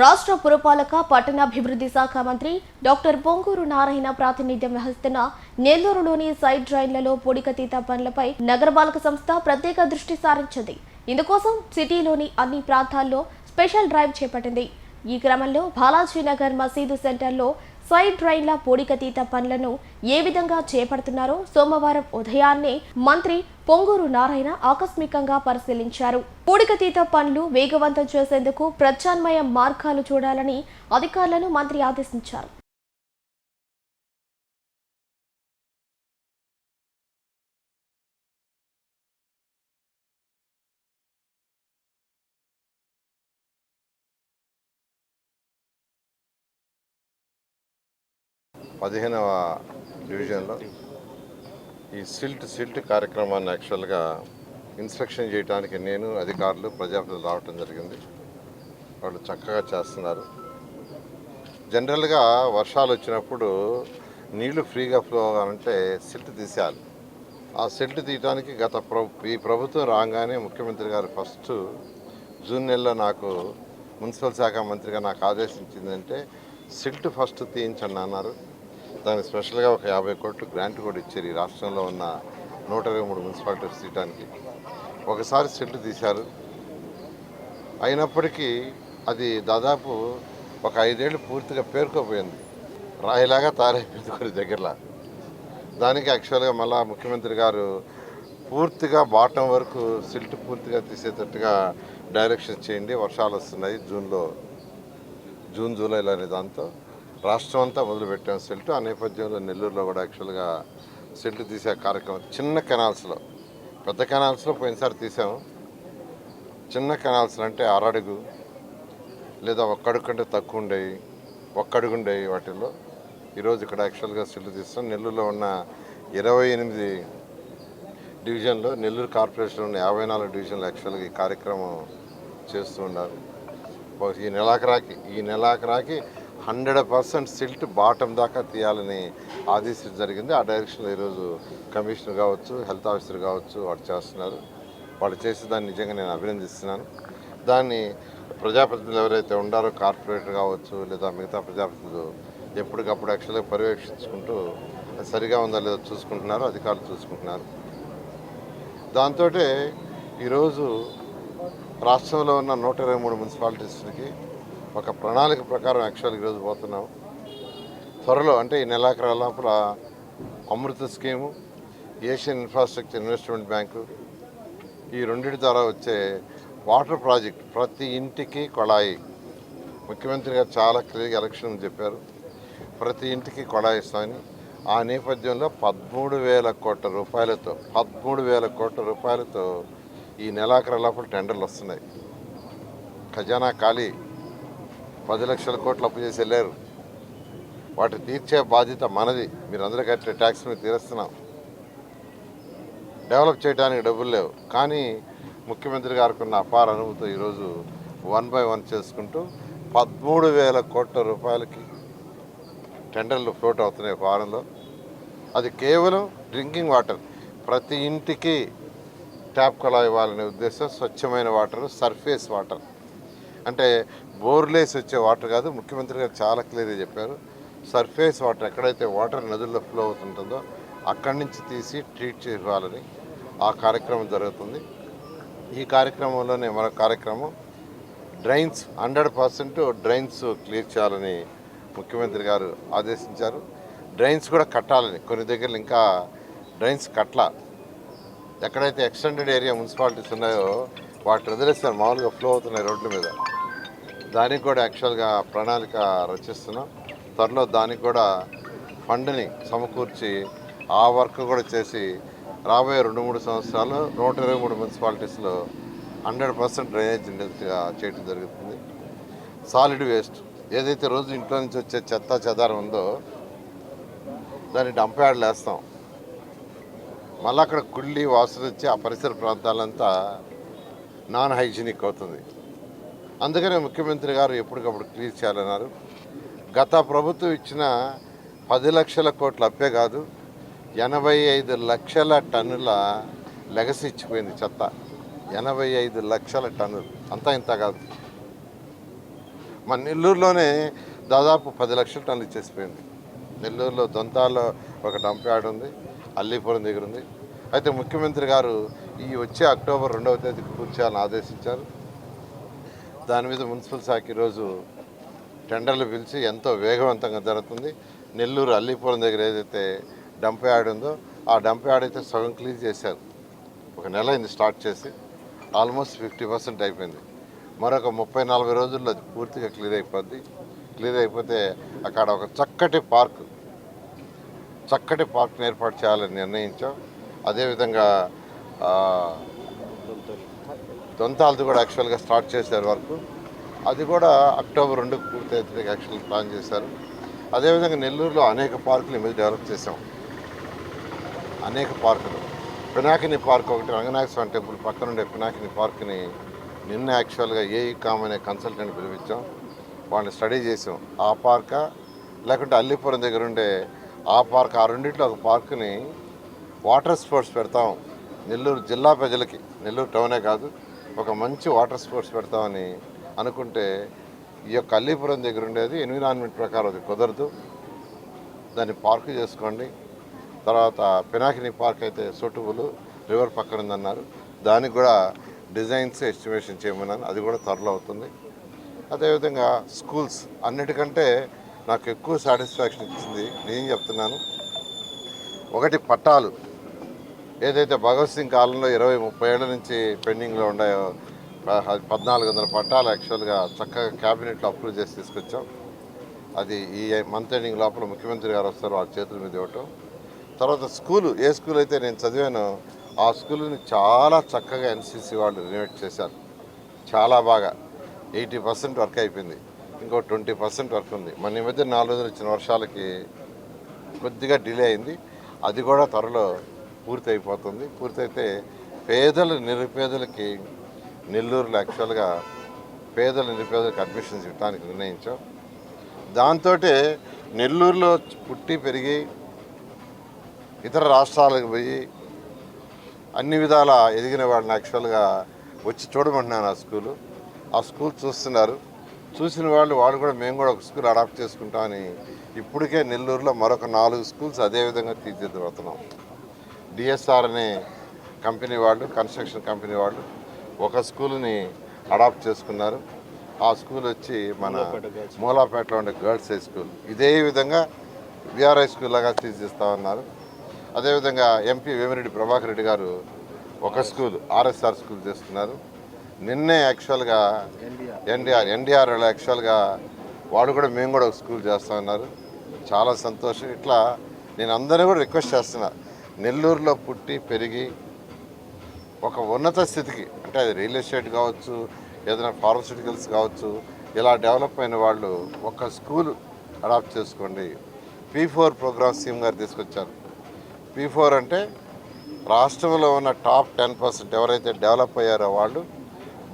రాష్ట్ర పురపాలక పట్టణాభివృద్ధి శాఖ మంత్రి డాక్టర్ పొంగూరు నారాయణ ప్రాతినిధ్యం వహిస్తున్న నెల్లూరులోని సైడ్ డ్రైన్లలో పొడికతీత పనులపై నగరపాలక సంస్థ ప్రత్యేక దృష్టి సారించింది. ఇందుకోసం సిటీలోని అన్ని ప్రాంతాల్లో స్పెషల్ డ్రైవ్ చేపట్టింది. ఈ క్రమంలో బాలాజీనగర్ మసీదు సెంటర్లో సైడ్ డ్రైన్ల పూడికతీత పనులను ఏ విధంగా చేపడుతున్నారో సోమవారం ఉదయాన్నే మంత్రి పొంగూరు నారాయణ ఆకస్మికంగా పరిశీలించారు. పూడికతీత పనులు వేగవంతం చేసేందుకు ప్రత్యామ్నాయ మార్గాలు చూడాలని అధికారులను మంత్రి ఆదేశించారు. పదిహేనవ డివిజన్లో ఈ సిల్ట్ సిల్ట్ కార్యక్రమాన్ని యాక్చువల్గా ఇన్స్పెక్షన్ చేయడానికి నేను అధికారులు ప్రజాప్రతినిధులు రావటం జరిగింది. వాళ్ళు చక్కగా చేస్తున్నారు. జనరల్గా వర్షాలు వచ్చినప్పుడు నీళ్ళు ఫ్రీగా ఫ్లో అవ్వాలంటే సిల్ట్ తీసేయాలి. ఆ సిల్ట్ తీయడానికి గత ఈ ప్రభుత్వం రాగానే ముఖ్యమంత్రి గారు ఫస్ట్ జూన్ నెలలో నాకు మున్సిపల్ శాఖ మంత్రిగా నాకు ఆదేశించిందంటే సిల్ట్ ఫస్ట్ తీయించండి అన్నారు. దానికి స్పెషల్గా ఒక యాభై కోట్లు గ్రాంట్ కూడా ఇచ్చారు ఈ రాష్ట్రంలో ఉన్న నూట ఇరవై మూడు మున్సిపాలిటీస్ తీయటానికి ఒకసారి సెట్లు తీశారు. అయినప్పటికీ అది దాదాపు ఒక ఐదేళ్ళు పూర్తిగా పేరుకోపోయింది. రాయిలాగా తయారైపోయింది కొన్ని దగ్గరలో. దానికి యాక్చువల్గా మళ్ళా ముఖ్యమంత్రి గారు పూర్తిగా బాటం వరకు సిల్ట్ పూర్తిగా తీసేటట్టుగా డైరెక్షన్ చేయండి వర్షాలు వస్తున్నాయి జూన్లో జూన్ జూలైలో అనే దాంతో. రాష్ట్రం అంతా మొదలుపెట్టాం సెల్ట్. ఆ నేపథ్యంలో నెల్లూరులో కూడా యాక్చువల్గా సెల్ట్ తీసే కార్యక్రమం చిన్న కెనాల్స్లో పెద్ద కెనాల్స్లో పోయినసారి తీసాము చిన్న కెనాల్స్ అంటే అరడుగు లేదా ఒక్కడుగు కంటే తక్కువ ఉండేవి ఒక్కడుగు ఉండేవి వాటిల్లో. ఈరోజు ఇక్కడ యాక్చువల్గా సెల్ట్ తీస్తాం. నెల్లూరులో ఉన్న ఇరవై ఎనిమిది డివిజన్లో నెల్లూరు కార్పొరేషన్ ఉన్న యాభై నాలుగు డివిజన్లు యాక్చువల్గా ఈ కార్యక్రమం చేస్తూ ఉన్నారు. ఈ నెలాఖరాకి ఈ నెలాఖరాకి హండ్రెడ్ పర్సెంట్ సిల్ట్ బాటం దాకా తీయాలని ఆదేశించడం జరిగింది. ఆ డైరెక్షన్లో ఈరోజు కమిషనర్ కావచ్చు హెల్త్ ఆఫీసర్ కావచ్చు వాడు చేస్తున్నారు. వాళ్ళు చేసి దాన్ని నిజంగా నేను అభినందిస్తున్నాను. దాన్ని ప్రజాప్రతినిధులు ఎవరైతే ఉండారో కార్పొరేటర్ కావచ్చు లేదా మిగతా ప్రజాప్రతినిధులు ఎప్పటికప్పుడు యాక్చువల్గా పర్యవేక్షించుకుంటూ సరిగా ఉందా లేదో చూసుకుంటున్నారు అధికారులు చూసుకుంటున్నారు. దాంతో ఈరోజు రాష్ట్రంలో ఉన్న నూట ఇరవై మూడు మున్సిపాలిటీస్కి ఒక ప్రణాళిక ప్రకారం యాక్చువల్గా ఈరోజు పోతున్నాం. త్వరలో అంటే ఈ నెలాఖరు లోపల Amrut scheme Asian infrastructure investment bank ఈ రెండింటి ద్వారా వచ్చే వాటర్ ప్రాజెక్ట్ ప్రతి ఇంటికి కొళాయి. ముఖ్యమంత్రి గారు చాలా క్లియర్గా ఎలక్షన్ చెప్పారు. ప్రతి ఇంటికి కొళాయి ఇస్తామని. ఆ నేపథ్యంలో పదమూడు వేల కోట్ల రూపాయలతో పదమూడు వేల కోట్ల రూపాయలతో ఈ నెలాఖరు లోపల టెండర్లు వస్తున్నాయి. ఖజానా ఖాళీ. పది లక్షల కోట్లు అప్పు చేసి వెళ్ళారు. వాటి తీర్చే బాధ్యత మనది. మీరు అందరూ కట్టే ట్యాక్స్ మీద తీరుస్తున్నాం. డెవలప్ చేయడానికి డబ్బులు లేవు. కానీ ముఖ్యమంత్రి గారికి ఉన్న అపార అనుభూతితో ఈరోజు వన్ బై వన్ చేసుకుంటూ పదమూడు వేల కోట్ల రూపాయలకి టెండర్లు ఫ్లోట్ అవుతున్నాయి ఒక వారంలో. అది కేవలం డ్రింకింగ్ వాటర్. ప్రతి ఇంటికి ట్యాప్ కళ ఇవ్వాలనే ఉద్దేశం స్వచ్ఛమైన వాటర్ సర్ఫేస్ వాటర్. అంటే బోర్లేసి వచ్చే వాటర్ కాదు ముఖ్యమంత్రి గారు చాలా క్లియర్గా చెప్పారు. సర్ఫేస్ వాటర్ ఎక్కడైతే వాటర్ నదుల్లో ఫ్లో అవుతుంటుందో అక్కడి నుంచి తీసి ట్రీట్ చేయాలని ఆ కార్యక్రమం జరుగుతుంది. ఈ కార్యక్రమంలోనే మరొక కార్యక్రమం drains hundred percent drains clear చేయాలని ముఖ్యమంత్రి గారు ఆదేశించారు. డ్రైన్స్ కూడా కట్టాలని కొన్ని దగ్గరలు ఇంకా డ్రైన్స్ కట్ల ఎక్కడైతే ఎక్స్టెండెడ్ ఏరియా మున్సిపాలిటీస్ ఉన్నాయో వాటిని వదిలేస్తారు మామూలుగా ఫ్లో అవుతున్నాయి రోడ్ల మీద. దానికి కూడా యాక్చువల్గా ప్రణాళిక రచిస్తున్నాం. త్వరలో దానికి కూడా ఫండ్ని సమకూర్చి ఆ వర్క్ కూడా చేసి రాబోయే రెండు మూడు సంవత్సరాలు నూట ఇరవై మూడు మున్సిపాలిటీస్లో హండ్రెడ్ పర్సెంట్ డ్రైనేజ్ ఇండస్ట్రీగా చేయడం జరుగుతుంది. సాలిడ్ వేస్ట్ ఏదైతే రోజు ఇంట్లో నుంచి వచ్చే చెత్త చెదారం ఉందో దాన్ని డంప్ యార్డ్లు వేస్తాం మళ్ళీ అక్కడ కుళ్ళి వాసన వచ్చి ఆ పరిసర ప్రాంతాలంతా నాన్ హైజీనిక్ అవుతుంది. అందుకనే ముఖ్యమంత్రి గారు ఎప్పటికప్పుడు క్లియర్ చేయాలన్నారు. గత ప్రభుత్వం ఇచ్చిన పది లక్షల కోట్ల అప్పే కాదు ఎనభై ఐదు లక్షల టన్నుల లెగసి ఇచ్చిపోయింది చెత్త. ఎనభై ఐదు లక్షల టన్నులు. అంతా ఇంత కాదు. మన నెల్లూరులోనే దాదాపు పది లక్షల టన్నులు ఇచ్చేసిపోయింది. నెల్లూరులో దొంతాల్లో ఒక డంప్ యార్డ్ ఉంది అల్లీపురం దగ్గర ఉంది. అయితే ముఖ్యమంత్రి గారు ఈ వచ్చే అక్టోబర్ రెండవ తేదీకి పూర్తి చేయాలని ఆదేశించారు. దాని మీద మున్సిపల్ శాఖ ఈరోజు టెండర్లు పిలిచి ఎంతో వేగవంతంగా జరుగుతుంది. నెల్లూరు అల్లిపురం దగ్గర ఏదైతే డంప్ యార్డ్ ఉందో ఆ డంప్ యార్డ్ అయితే సగం క్లీన్ చేశారు. ఒక నెల అయింది స్టార్ట్ చేసి ఆల్మోస్ట్ ఫిఫ్టీ పర్సెంట్ అయిపోయింది. మరొక ముప్పై నలభై రోజుల్లో అది పూర్తిగా క్లియర్ అయిపోద్ది. క్లియర్ అయిపోతే అక్కడ ఒక చక్కటి పార్క్ చక్కటి పార్క్ని ఏర్పాటు చేయాలని నిర్ణయించాం. అదేవిధంగా దొంతాలది కూడా యాక్చువల్గా స్టార్ట్ చేశారు వర్క్. అది కూడా అక్టోబర్ రెండుకు పూర్తి అవుతుంది యాక్చువల్ ప్లాన్ చేశారు. అదేవిధంగా నెల్లూరులో అనేక పార్కులు మీద డెవలప్ చేసాం అనేక పార్కులు పినాకిని పార్క్ ఒకటి రంగనాథ స్వామి టెంపుల్ పక్కన ఉండే పినాకిని పార్క్ని నిన్న యాక్చువల్గా ఏఈ కామ్ అనే కన్సల్టెంట్ పిలిపించాం. వాళ్ళని స్టడీ చేసాం ఆ పార్కా లేకుంటే అల్లిపురం దగ్గర ఉండే ఆ పార్క్ ఆ రెండింటిలో ఒక పార్కుని వాటర్ స్పోర్ట్స్ పెడతాం. నెల్లూరు జిల్లా ప్రజలకి. నెల్లూరు టౌనే కాదు. ఒక మంచి వాటర్ స్పోర్ట్స్ పెడతామని అనుకుంటే ఈ యొక్క అల్లీపురం దగ్గర ఉండేది ఎన్విరాన్మెంట్ ప్రకారం అది కుదరదు. దాన్ని పార్క్ చేసుకోండి. తర్వాత పినాకిని పార్క్ అయితే సొటువులు రివర్ పక్కన ఉందన్నారు. దానికి కూడా డిజైన్స్ ఎస్టిమేషన్ చేయమన్నాను. అది కూడా త్వరలో అవుతుంది. అదేవిధంగా స్కూల్స్ అన్నిటికంటే నాకు ఎక్కువ సాటిస్ఫాక్షన్ ఇచ్చింది నేను చెప్తున్నాను. ఒకటి పట్టాలు. ఏదైతే భగత్ సింగ్ కాలంలో ఇరవై ముప్పై ఏళ్ళ నుంచి పెండింగ్లో ఉన్నాయో పద్నాలుగు వందల పట్టాలు యాక్చువల్గా చక్కగా క్యాబినెట్లో అప్రూవ్ చేసి తీసుకొచ్చాం. అది ఈ మంత్ ఎండింగ్ లోపల ముఖ్యమంత్రి గారు వస్తారు వాళ్ళ చేతుల మీద ఇవ్వటం. తర్వాత స్కూలు ఏ స్కూల్ అయితే నేను చదివానో ఆ స్కూల్ని చాలా చక్కగా ఎన్సీసీ వాళ్ళు రినోవేట్ చేశారు. చాలా బాగా. ఎయిటీ పర్సెంట్ వర్క్ అయిపోయింది. ఇంకో ట్వంటీ పర్సెంట్ వర్క్ ఉంది. మన ఈ మధ్య నాలుగు రోజులు ఇచ్చిన వర్షాలకి కొద్దిగా డిలే అయింది. అది కూడా త్వరలో పూర్తి అయిపోతుంది పూర్తయితే పేదలు నిరుపేదలకి నెల్లూరులో యాక్చువల్గా పేదల నిరుపేదలకు అడ్మిషన్స్ ఇవ్వడానికి నిర్ణయించాం. దాంతో నెల్లూరులో పుట్టి పెరిగి ఇతర రాష్ట్రాలకు పోయి అన్ని విధాల ఎదిగిన వాళ్ళని యాక్చువల్గా వచ్చి చూడమంటున్నాను ఆ స్కూలు. ఆ స్కూల్ చూస్తున్నారు. చూసిన వాళ్ళు వాళ్ళు కూడా మేము కూడా ఒక స్కూల్ అడాప్ట్ చేసుకుంటామని ఇప్పటికే నెల్లూరులో మరొక నాలుగు స్కూల్స్ అదేవిధంగా తీర్చిదిద్దుతున్నాం. డిఎస్ఆర్ అనే కంపెనీ వాళ్ళు కన్స్ట్రక్షన్ కంపెనీ వాళ్ళు ఒక స్కూల్ని అడాప్ట్ చేసుకున్నారు. ఆ స్కూల్ వచ్చి మన మూలాపేటలో ఉండే గర్ల్స్ హై స్కూల్. ఇదే విధంగా విఆర్ఐ స్కూల్ లాగా తీర్చిస్తామన్నారు అదేవిధంగా ఎంపీ వేమిరెడ్డి ప్రభాకర్ రెడ్డి గారు ఒక స్కూల్ ఆర్ఎస్ఆర్ స్కూల్ చేస్తున్నారు. నిన్నే యాక్చువల్గా ఎన్డీఆర్ ఎన్డీఆర్ యాక్చువల్గా వాడు కూడా మేము కూడా ఒక స్కూల్ చేస్తామన్నారు చాలా సంతోషం. ఇట్లా నేను అందరినీ కూడా రిక్వెస్ట్ చేస్తున్నా. నెల్లూరులో పుట్టి పెరిగి ఒక ఉన్నత స్థితికి అంటే అది రియల్ ఎస్టేట్ కావచ్చు ఏదైనా ఫార్మస్యూటికల్స్ కావచ్చు ఇలా డెవలప్ అయిన వాళ్ళు ఒక స్కూల్ అడాప్ట్ చేసుకోండి. పీ ఫోర్ ప్రోగ్రామ్ సీఎం గారు తీసుకొచ్చారు. పీ ఫోర్ అంటే రాష్ట్రంలో ఉన్న టాప్ టెన్ పర్సెంట్ ఎవరైతే డెవలప్ అయ్యారో వాళ్ళు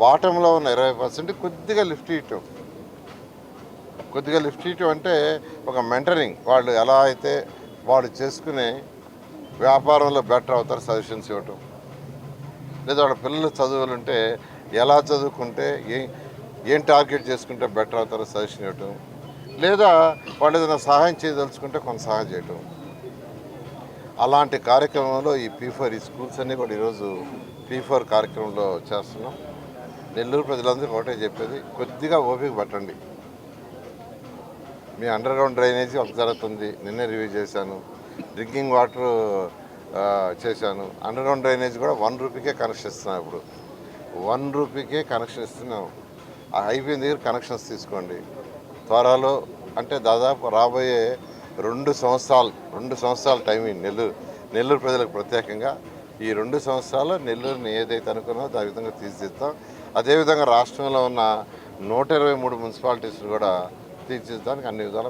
బాటంలో ఉన్న ఇరవై పర్సెంట్ కొద్దిగా లిఫ్ట్ ఇవ్వటం కొద్దిగా లిఫ్ట్ ఇవ్వటం అంటే ఒక మెంటరింగ్. వాళ్ళు ఎలా అయితే వాళ్ళు చేసుకునే వ్యాపారంలో బెటర్ అవుతారు సజెషన్స్ ఇవ్వటం. లేదా వాళ్ళ పిల్లలు చదువులుంటే ఎలా చదువుకుంటే ఏ ఏం టార్గెట్ చేసుకుంటే బెటర్ అవుతారో సజెషన్ ఇవ్వటం. లేదా వాళ్ళు ఏదైనా సహాయం చేయదలుచుకుంటే కొంత సహాయం చేయటం. అలాంటి కార్యక్రమంలో ఈ పీ ఫోర్ ఈ స్కూల్స్ అన్నీ కూడా ఈరోజు పీ ఫోర్ కార్యక్రమంలో చేస్తున్నాం. నెల్లూరు ప్రజలందరికీ ఒకటే చెప్పేది కొద్దిగా ఓపిక పట్టండి. మీ అండర్ గ్రౌండ్ డ్రైనేజీ ఒక జరుగుతుంది నిన్నే రివ్యూ చేశాను. డ్రింకింగ్ వాటర్ చేశాను. అండర్ గ్రౌండ్ డ్రైనేజ్ కూడా వన్ రూపీకే కనెక్షన్ ఇస్తున్నాం ఇప్పుడు. వన్ రూపీకే కనెక్షన్ ఇస్తున్నాం. ఆ హైవే దగ్గర కనెక్షన్స్ తీసుకోండి. త్వరలో అంటే దాదాపు రాబోయే రెండు సంవత్సరాలు రెండు సంవత్సరాల టైం నెల్లూరు నెల్లూరు ప్రజలకు ప్రత్యేకంగా ఈ రెండు సంవత్సరాలు నెల్లూరుని ఏదైతే అనుకున్నామో దాని విధంగా తీర్చిదిద్దాం. అదేవిధంగా రాష్ట్రంలో ఉన్న నూట ఇరవై మూడు మున్సిపాలిటీస్ కూడా తీర్చిదిద్దడానికి అన్ని విధాల